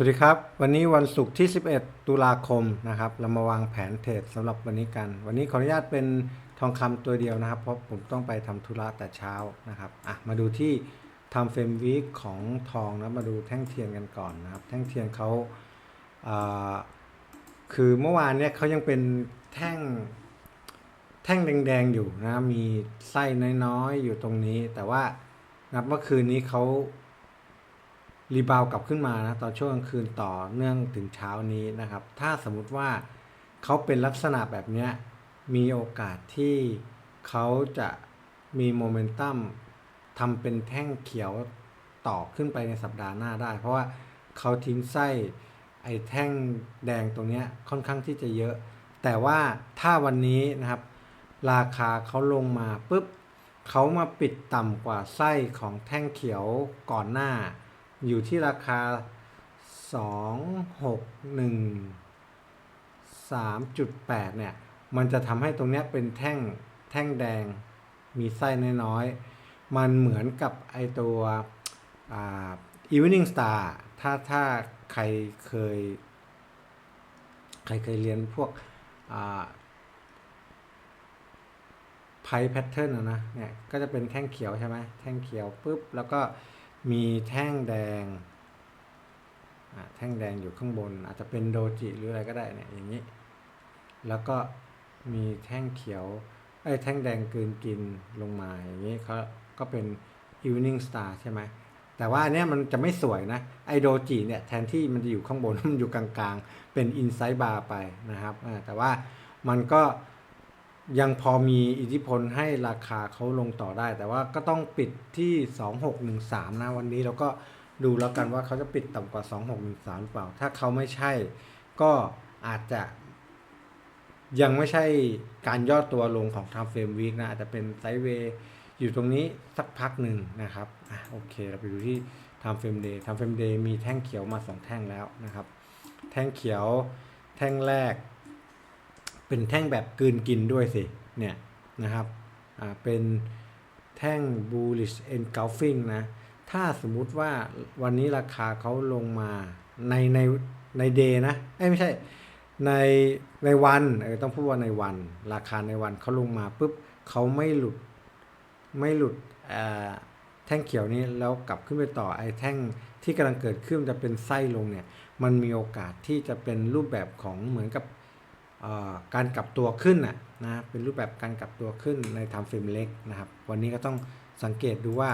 สวัสดีครับ วันนี้วันศุกร์ที่ 11 ตุลาคมนะครับ เรามาวางแผนเทรดสำหรับวันนี้กัน วันนี้ขออนุญาตเป็นทองคำตัวเดียวนะครับ เพราะผมต้องไปทำธุระแต่เช้านะครับอะมาดูที่ทำเฟรมวีคของทองนะมาดูแท่งเทียนกันก่อนนะครับ แท่งเทียนเขาคือเมื่อวานเนี่ยเขายังเป็นแท่งแท่งแดงๆอยู่นะมีไส้น้อยๆอยู่ตรงนี้ แต่ว่านับเมื่อคืนนี้เขา รีบาวกลับขึ้นมานะตอนช่วงกลางคืนต่อเนื่องถึงเช้านี้นะครับ ถ้าสมมุติว่าเขาเป็นลักษณะแบบนี้มีโอกาสที่เขาจะมีโมเมนตัมทำเป็นแท่งเขียวต่อขึ้นไปในสัปดาห์หน้าได้ เพราะว่าเขาทิ้งไส้ไอ้แท่งแดงตรงนี้ค่อนข้างที่จะเยอะ แต่ว่าถ้าวันนี้นะครับ ราคาเขาลงมาปุ๊บเขามาปิดต่ำกว่าไส้ของแท่งเขียวก่อนหน้า อยู่ที่ราคา 2 6 1 3.8 เนี่ย มันจะทำให้ตรงเนี้ยเป็นแท่งแท่งแดงมีไส้น้อยๆ มันเหมือนกับไอตัวอ่า Evening Star ถ้าถ้าใครเคย ใครเคยเรียนพวกอ่าไพ่แพทเทิร์นนะเนี่ย ก็จะเป็นแท่งเขียวใช่ไหมแท่งเขียวปุ๊บ แล้วก็ มีแท่งแดง แท่งแดงอยู่ข้างบน อาจจะเป็นโดจิหรืออะไรก็ได้เนี่ยอย่างนี้ แล้วก็มีแท่งเขียวไอ้แท่งแดงกืนกินลงมาอย่างนี้เขาก็เป็น evening star ใช่ไหมแต่ว่าอันเนี้ยมันจะไม่สวยนะไอโดจิเนี่ยแทนที่มันจะอยู่ข้างบนมันอยู่กลางๆ เป็น inside bar ไปนะครับแต่ว่ามันก็ ยังพอมีอิทธิพลให้ราคาเขาลงต่อได้ แต่ว่าก็ต้องปิดที่ 2613 นะวันนี้เราก็ดูแล้วกันว่าเขาจะปิดต่ำกว่า 2613หรือเปล่า ถ้าเขาไม่ใช่ ก็อาจจะยังไม่ใช่การย่อตัวลงของ Time Frame Week นะ อาจจะเป็นไซด์เวย์อยู่ตรงนี้สักพักหนึ่งนะครับอะโอเค เราไปดูที่ Time Frame Day Time Frame Day มีแท่งเขียวมา 2 แท่งแล้วนะครับ แท่งเขียวแท่งแรก เป็นแท่งแบบกืนกินด้วยสิ เนี่ยนะครับ อ่า เป็นแท่ง bullish engulfing นะ ถ้าสมมุติว่าวันนี้ราคาเขาลงมาในในในเดย์นะเอ้ไม่ใช่ ในในวันเออต้องพูดว่าในวัน ราคาในวันเขาลงมาปุ๊บเขาไม่หลุดไม่หลุดอ่อแท่งเขียวนี้แล้วกลับขึ้นไปต่อไอ้แท่งที่กำลังเกิดขึ้นจะเป็นไส้ลงเนี่ย มันมีโอกาสที่จะเป็นรูปแบบของเหมือนกับ การกลับตัวขึ้นน่ะนะเป็นรูปแบบการกลับตัวขึ้นในทำเฟรมเล็กนะครับ วันนี้ก็ต้องสังเกตดูว่า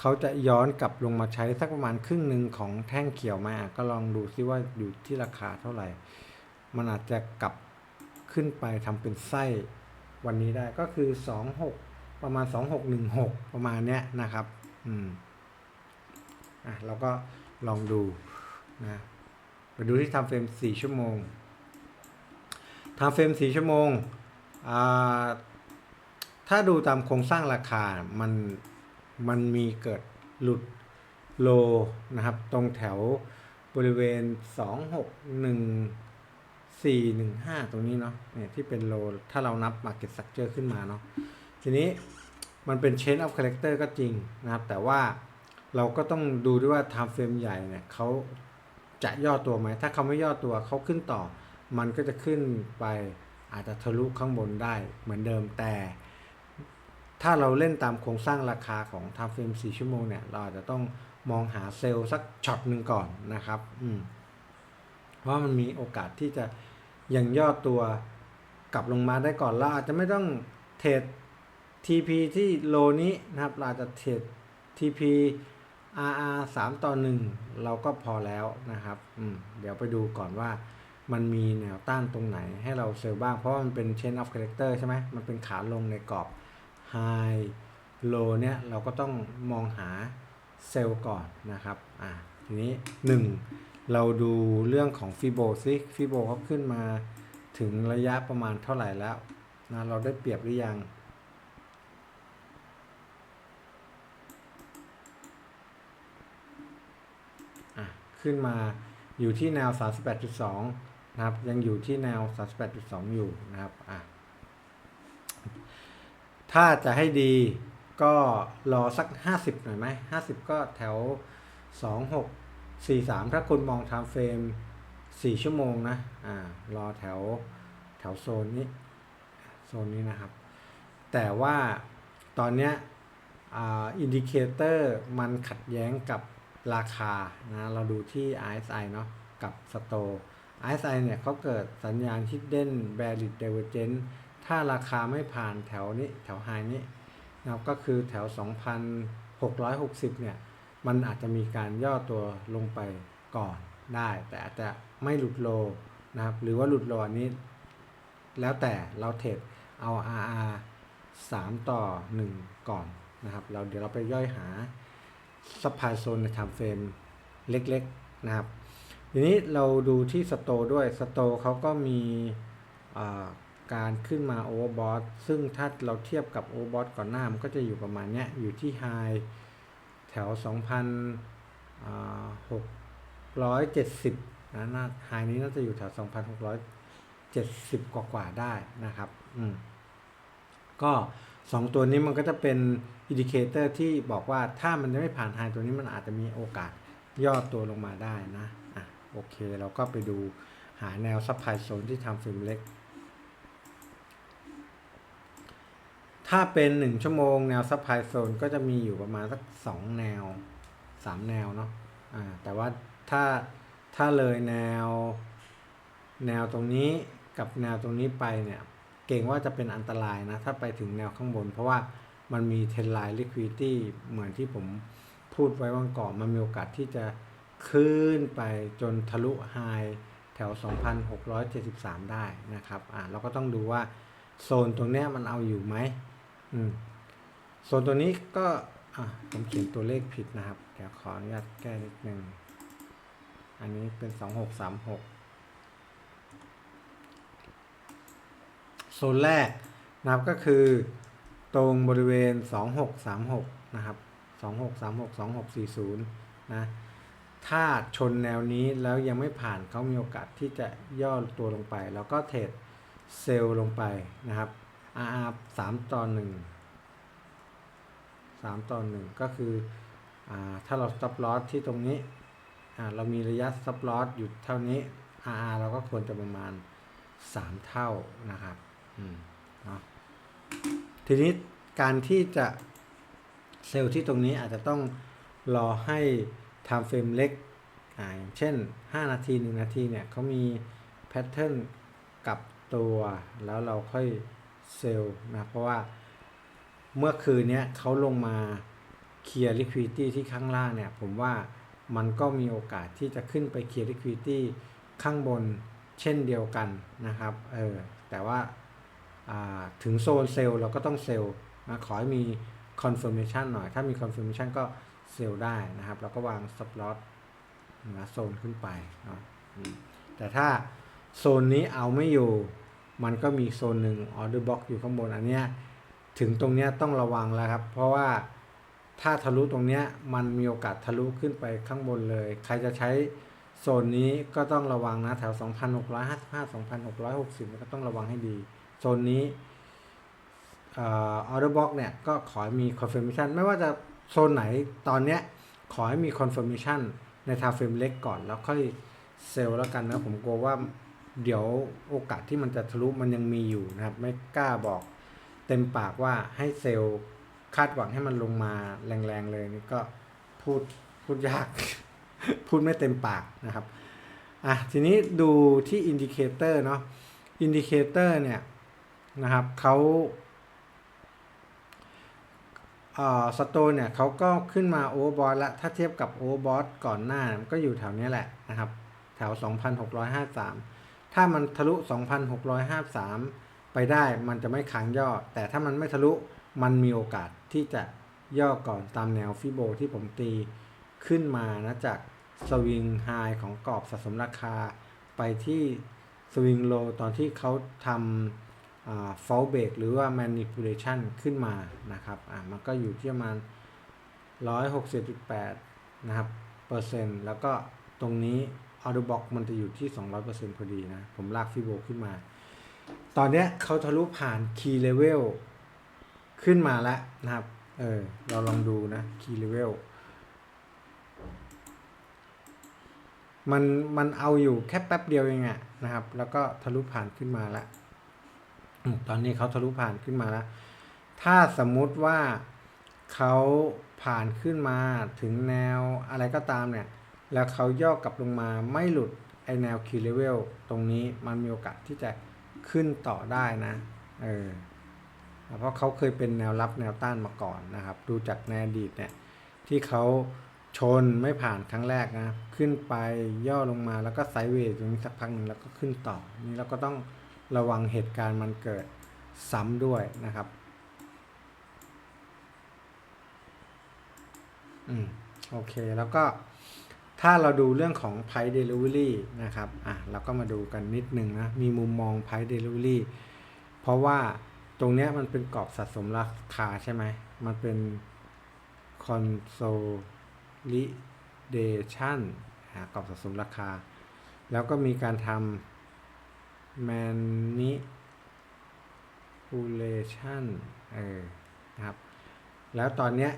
เขาจะย้อนกลับลงมาใช้สักประมาณครึ่งหนึ่งของแท่งเขียวมา ก็ลองดูซิว่าอยู่ที่ราคาเท่าไหร่ มันอาจจะกลับขึ้นไปทำเป็นไส้วันนี้ได้ก็คือ 26 ประมาณ 2616 ประมาณเนี้ยนะครับ อืม อะเราก็ลองดูนะ ไปดูที่ทำเฟรม 4 ชั่วโมง ทำเฟรม4ชั่วโมงอ่าถ้าดูตามโครงสร้างราคา มัน มันมีเกิดหลุดโลนะครับ ตรงแถวบริเวณ 261 415 ตรงนี้เนาะ เนี่ยที่เป็นโล ถ้าเรานับ Market Structure ขึ้นมาเนาะ ทีนี้มันเป็น Chain of Character ก็จริงนะครับ แต่ว่าเราก็ต้องดูด้วยว่า Time Frame ใหญ่เนี่ยเขาจะย่อตัวไหม ถ้าเขาไม่ย่อตัวเขาขึ้นต่อ มันก็จะขึ้นไปอาจจะทะลุข้างบนได้เหมือนเดิมแต่ ถ้าเราเล่นตามโครงสร้างราคาของ Time Frame 4ชั่วโมงเนี่ย เราอาจจะต้องมองหาเซลล์สักช็อตหนึ่งก่อนนะครับอืมเพราะมันมีโอกาสที่จะยังย่อตัวกลับลงมาได้ก่อนเราอาจจะไม่ต้องเทรด TP ที่โลนี้นะครับ เราจจะเทรด TP RR 3 ต่อ 1 เราก็พอแล้วนะครับ อืม เดี๋ยวไปดูก่อนว่า มันมีแนวต้านตรงไหนให้เราเซลล์บ้าง เพราะมันเป็น Chain of Character ใช่ไหมมันเป็นขาลงในกรอบ High Low เนี่ยเราก็ต้องมองหาเซลล์ก่อนนะครับอ่าทีนี้ 1 เราดูเรื่องของฟิโบซิฟิโบเขาขึ้นมาถึงระยะประมาณเท่าไหร่แล้วนะเราได้เปรียบหรือยังอะขึ้นมาอยู่ที่แนว 38.2 นะครับ ยังอยู่ที่แนว 38.2 อยู่นะครับอะถ้าจะให้ดีก็รอสัก 50 หน่อยไหม50 ก็แถว 26 43 ถ้าคุณมอง time frame 4ชั่วโมงนะอ่ารอแถวแถวโซนนี้ โซนนี้นะครับ แต่ว่าตอนเนี้ยอินดิเคเตอร์มันขัดแย้งกับราคานะ เราดูที่ RSI เนาะกับสโต Store RSI เนี่ยเขาเกิดสัญญาณ Hidden Bearish Divergence ถ้าราคาไม่ผ่านแถวนี้แถวไฮนี้นะครับก็คือแถว 2,660 เนี่ย มันอาจจะมีการย่อตัวลงไปก่อนได้ แต่อาจจะไม่หลุดโลนะครับ หรือว่าหลุดโลอันนี้ แล้วแต่เราเทรดเอา RR 3 ต่อ 1 ก่อนนะครับ เราเดี๋ยวเราไปย่อยหาซัพพลายโซนใน time frame เล็ก ๆ นะครับ ทีนี้เราดูที่สโตด้วยสโตเขาก็มีการขึ้นมาโอเวอร์บอทซึ่งถ้าเราเทียบกับโอเวอร์บอทก่อนหน้ามันก็จะอยู่ประมาณเนี้ยอยู่ที่ไฮแถว 2,670นะน่าไฮนี้น่าจะอยู่แถว 2,670 กว่ากว่าได้นะครับอืมก็สองตัวนี้มันก็จะเป็นอินดิเคเตอร์ที่บอกว่าถ้ามันจะไม่ผ่านไฮตัวนี้มันอาจจะมีโอกาสย่อตัวลงมาได้นะ โอเค เราก็ไปดูหาแนวซัพพลายโซนที่ทำฟิล์มเล็ก ถ้าเป็น 1 ชั่วโมงแนวซัพพลายโซนก็จะมีอยู่ประมาณสัก 2 แนว 3 แนวเนาะอ่าแต่ว่าถ้าถ้าเลยแนวแนวตรงนี้กับแนวตรงนี้ไปเนี่ยเก่งว่าจะเป็นอันตรายนะ ถ้าไปถึงแนวข้างบน เพราะว่ามันมีเทนไลน์ liquidity เหมือนที่ผมพูดไว้วันก่อนมันมีโอกาสที่จะ ขึ้นไปจนทะลุไฮแถว 2,673 ได้นะครับอ่าเราก็ต้องดูว่าโซนตรงเนี้ยมันเอาอยู่ไหมอืมโซนตัวนี้ก็อะผมเขียนตัวเลขผิดนะครับ เดี๋ยวขออนุญาตแก้นิดนึง อันนี้เป็น 2636 โซนแรกนะครับก็คือตรงบริเวณ 2636 นะครับ 2636 2640 นะ ถ้าชนแนวนี้แล้วยังไม่ผ่านเขามีโอกาสที่จะย่อตัวลงไป แล้วก็เทรดเซลล์ลงไปนะครับ RR 3ต่อ1 3ต่อ1ก็คืออถ้าเรา stop loss ที่ตรงนี้ เรามีระยะ stop loss อยู่เท่านี้ RR เราก็ควรจะประมาณ 3 เท่านะครับทีนี้การที่จะเซลล์ที่ตรงนี้อาจจะต้องรอให้ time frame เล็กอ่าอย่างเช่น 5 นาที 1 นาทีเนี่ยเขามีแพทเทิร์นกับตัวแล้วเราค่อยเซลล์นะเพราะว่าเมื่อคืนเนี้ยเขาลงมาเคลียร์ liquidity ที่ข้างล่างเนี่ยผมว่ามันก็มีโอกาสที่จะขึ้นไปเคลียร์ liquidity ข้างบนเช่นเดียวกันนะครับเออแต่ว่าาถึงโซนเซลล์เราก็ต้องเซลล์นะขอให้มี confirmation หน่อย ถ้ามี confirmation ก็ เซลล์ได้นะครับ แล้วก็วาง stop loss นะโซนขึ้นไปเนาะอืมแต่ถ้าโซนนี้เอาไม่อยู่ มันก็มีโซนหนึ่ง order box อยู่ข้างบนอันเนี้ยถึงตรงเนี้ยต้องระวังแล้วครับ เพราะว่าถ้าทะลุตรงเนี้ยมันมีโอกาสทะลุขึ้นไปข้างบนเลย ใครจะใช้โซนนี้ก็ต้องระวังนะแถว 2,655 2,660 ก็ต้องระวังให้ดี โซนนี้เอ่อ order box เนี่ยก็ขอให้มี confirmation ไม่ว่าจะ โซนไหนตอนเนี้ยขอให้มี confirmation ใน time frame เล็กก่อนแล้วค่อยเซลแล้วกันนะผมกลัวว่าเดี๋ยวโอกาสที่มันจะทะลุมันยังมีอยู่นะครับ ไม่กล้าบอกเต็มปากว่าให้เซลคาดหวังให้มันลงมาแรงๆเลยนี่ก็พูดพูดยาก พูดไม่เต็มปากนะครับอะทีนี้ดูที่อินดิเคเตอร์เนาะอินดิเคเตอร์เนี่ยนะครับเขา สโตนเนี่ยเขาก็ขึ้นมาโอเวอร์บอทแล้วถ้าเทียบกับโอเวอร์บอทก่อนหน้ามันก็อยู่แถวนี้แหละนะครับ แถว 2,653 ถ้ามันทะลุ 2,653 ไปได้มันจะไม่ค้างย่อ แต่ถ้ามันไม่ทะลุมันมีโอกาสที่จะย่อก่อนตามแนวฟิโบที่ผมตีขึ้นมานะจากสวิงไฮของกรอบสะสมราคาไปที่สวิงโลตอนที่เขาทำ fall break หรือว่า manipulation ขึ้นมานะครับอ่ามันก็อยู่ที่ประมาณ 160.8 นะครับเปอร์เซ็นต์แล้วก็ตรงนี้ order box มันจะอยู่ที่ 200%พอดีนะ ผมลากฟิโบขึ้นมา ตอนเนี้ยเขาทะลุผ่าน key level ขึ้นมาแล้วนะครับ เออ เราลองดูนะ key level มันมันเอาอยู่แค่แป๊บเดียวเองอะนะครับ แล้วก็ทะลุผ่านขึ้นมาแล้ว ตอนนี้เขาทะลุผ่านขึ้นมาแล้ว ถ้าสมมุติว่าเขาผ่านขึ้นมาถึงแนวอะไรก็ตามเนี่ย แล้วเขาย่อกลับลงมาไม่หลุดไอแนว key level ตรงนี้มันมีโอกาสที่จะขึ้นต่อได้นะ เออ เพราะเขาเคยเป็นแนวรับแนวต้านมาก่อนนะครับ ดูจากในอดีตเนี่ย ที่เขาชนไม่ผ่านครั้งแรกนะ ขึ้นไปย่อลงมาแล้วก็ไซด์เวย์ตรงนี้สักพักหนึ่งแล้วก็ขึ้นต่อ นี่เราก็ต้อง ระวังเหตุการณ์มันเกิดซ้ำด้วยนะครับ อืม โอเค แล้วก็ถ้าเราดูเรื่องของ Price Delivery นะครับ อะ เราก็มาดูกันนิดนึงนะ มีมุมมอง Price Delivery เพราะว่าตรงเนี้ยมันเป็นกรอบสะสมราคาใช่ไหม มันเป็น consolidation กรอบสะสมราคา แล้วก็มีการทำ manipulation เออนะครับ แล้วตอนเนี้ย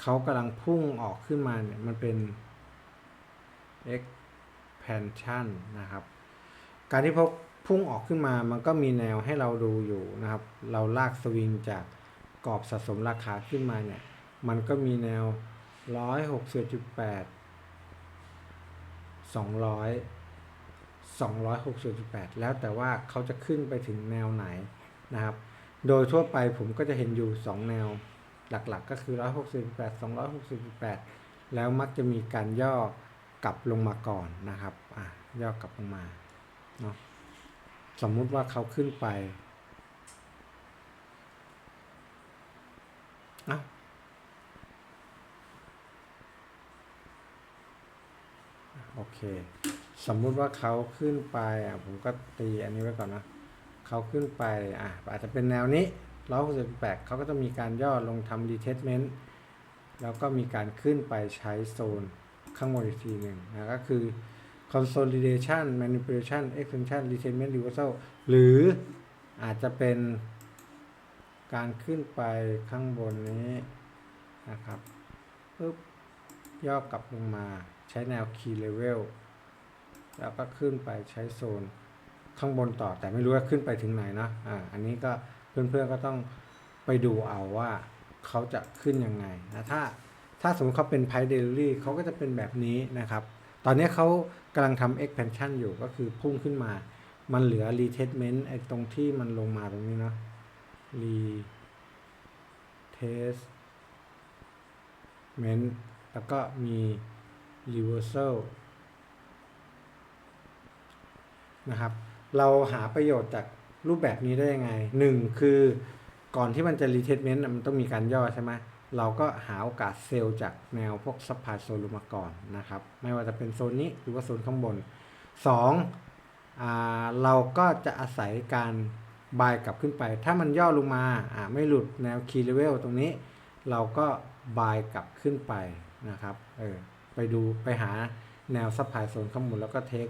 เขากำลังพุ่งออกขึ้นมาเนี่ย มันเป็น expansion นะครับ การที่พบพุ่งออกขึ้นมา มันก็มีแนวให้เราดูอยู่นะครับ เราลากสวิงจากกรอบสะสมราคาขึ้นมาเนี่ย มันก็มีแนว 160.8 200 260.8 แล้วแต่ว่าเขาจะขึ้นไปถึงแนวไหนนะครับ โดยทั่วไปผมก็จะเห็นอยู่ 2 แนวหลักๆ ก็คือ 168 268แล้วมักจะมีการย่อกลับลงมาก่อนนะครับอะย่อกลับลงมาเนาะสมมุติว่าเขาขึ้นไปอะโอเค สมมุติว่าเขาขึ้นไปอะผมก็ตีอันนี้ไว้ก่อนนะเขาขึ้นไปอะอาจจะเป็นแนวนี้ร้อยหกสิบแปดเขาก็จะมีการย่อลงทำ retestment แล้วก็มีการขึ้นไปใช้โซนข้างบนอีกทีหนึ่งนะก็คือ consolidation manipulation extension retestment reversal หรืออาจจะเป็นการขึ้นไปข้างบนนี้นะครับปึ๊บย่อกลับลงมาใช้แนว key level แล้วก็ขึ้นไปใช้โซนข้างบนต่อแต่ไม่รู้ว่าขึ้นไปถึงไหนนะอ่าอันนี้ก็เพื่อนๆก็ต้องไปดูเอาว่าเขาจะขึ้นยังไงนะถ้าถ้าสมมติเขาเป็น price delivery เขาก็จะเป็นแบบนี้นะครับ ตอนนี้เขากำลังทำ expansion อยู่ก็คือพุ่งขึ้นมา มันเหลือ retestment ไอ้ตรงที่มันลงมาตรงนี้เนาะ retestment แล้วก็มี reversal นะครับ เราหาประโยชน์จากรูปแบบนี้ได้ยังไงหนึ่งคือก่อนที่มันจะ retestment น่ะมันต้องมีการย่อใช่ไหมเราก็หาโอกาสเซลล์จากแนวพวกซัพพลายโซนลงมาก่อนนะครับ ไม่ว่าจะเป็นโซนนี้หรือว่าโซนข้างบน 2. อ่าเราก็จะอาศัยการบายกลับขึ้นไป ถ้ามันย่อลงมาอ่าไม่หลุดแนว key level ตรงนี้ เราก็บายกลับขึ้นไปนะครับเออไปดูไปหาแนวซัพพลายโซนข้างบนแล้วก็เทค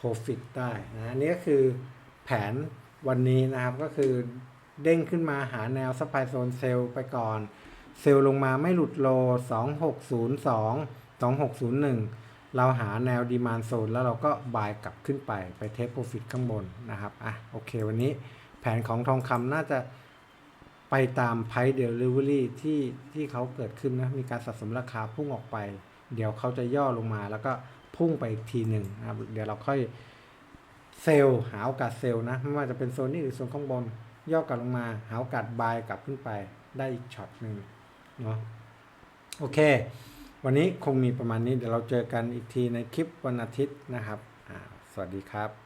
profit ได้นะนี้ก็คือแผนวันนี้นะครับก็คือเด้งขึ้นมาหาแนวซัพพลายโซนเซลไปก่อน เซลล์ลงมาไม่หลุดโล 2602 2601 เราหาแนวดีมานโซนแล้วเราก็บายกลับขึ้นไปไปเทคโปรฟิตข้างบนนะครับอะโอเควันนี้แผนของทองคำน่าจะไปตามไพ e เดลิเวอรี่ที่ที่เขาเกิดขึ้นนะ มีการสะสมราคาพุ่งออกไป เดี๋ยวเขาจะย่อลงมาแล้วก็ พุ่งไปอีกทีหนึ่งนะครับเดี๋ยวเราค่อยเซลล์หาโอกาสเซลล์นะไม่ว่าจะเป็นโซนนี้หรือโซนข้างบน ย่อกลับลงมาหาโอกาสบายกลับขึ้นไปได้อีกช็อตหนึ่งเนาะโอเค วันนี้คงมีประมาณนี้เดี๋ยวเราเจอกันอีกทีในคลิปวันอาทิตย์นะครับสวัสดีครับ